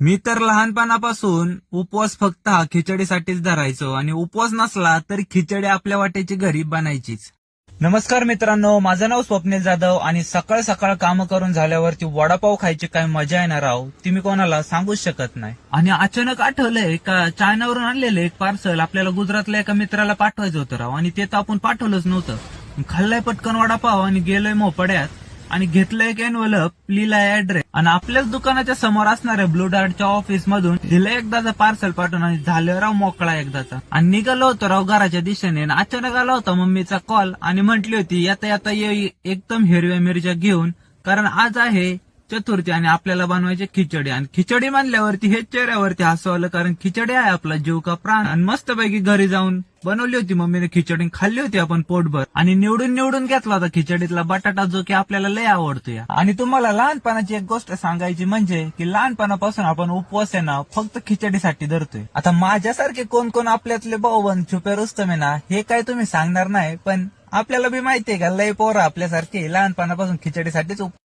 मी तर लहानपणापासून उपवास फक्त हा खिचडीसाठीच धरायचो आणि उपवास नसला तर खिचडी आपल्या वाट्याची घरी बनायचीच. नमस्कार मित्रांनो माझं नाव स्वप्नील जाधव आणि सकाळ सकाळ काम करून झाल्यावरती वडापाव खायची काय मजा येणार आहो ती मी कोणाला सांगूच शकत नाही. आणि अचानक आठवलंय का चायनावरून आणलेलं एक पार्सल आपल्याला गुजरातल्या एका मित्राला पाठवायचं होतं राव आणि ते तर आपण पाठवलंच नव्हतं. खाल्लाय पटकन वडापाव आणि गेलोय मोपड्यात. आणि घेतलंय एक एनवलप लिहिला ऍड्रेस आणि आपल्याच दुकानाच्या समोर असणाऱ्या ब्लू डार्टच्या ऑफिस मधून दिलं एकदाचा पार्सल पाठवून आणि झालं राव मोकळा एकदाचा. आणि निघालो होतो राव घराच्या दिशेने अचानक आला होता मम्मीचा कॉल आणि म्हटली होती येता येता एकदम हिरव्या मिरच्या घेऊन कारण आज आहे चतुर्थी आणि आपल्याला बनवायची खिचडी. आणि खिचडी म्हणल्यावरती हे चेहऱ्यावरती हसवलं कारण खिचडी आहे आपला जीव का प्राण. आणि मस्तपैकी घरी जाऊन बनवली होती मम्मीने खिचडी खाल्ली होती आपण पोटभर. आणि निवडून निवडून घेतला होता खिचडीतला बटाटा जो की आपल्याला लय आवडतो आणि तुम्हाला लहानपणाची एक गोष्ट सांगायची म्हणजे की लहानपणापासून आपण उपवास आहे ना फक्त खिचडीसाठी धरतोय. आता माझ्यासारखे कोण कोण आपल्यातले भाऊबंद छुपे रुस्तम आहे ना हे काय तुम्ही सांगणार नाही पण आपल्याला बी माहितीये का लय पोरं आपल्यासारखे लहानपणापासून खिचडीसाठीच उप-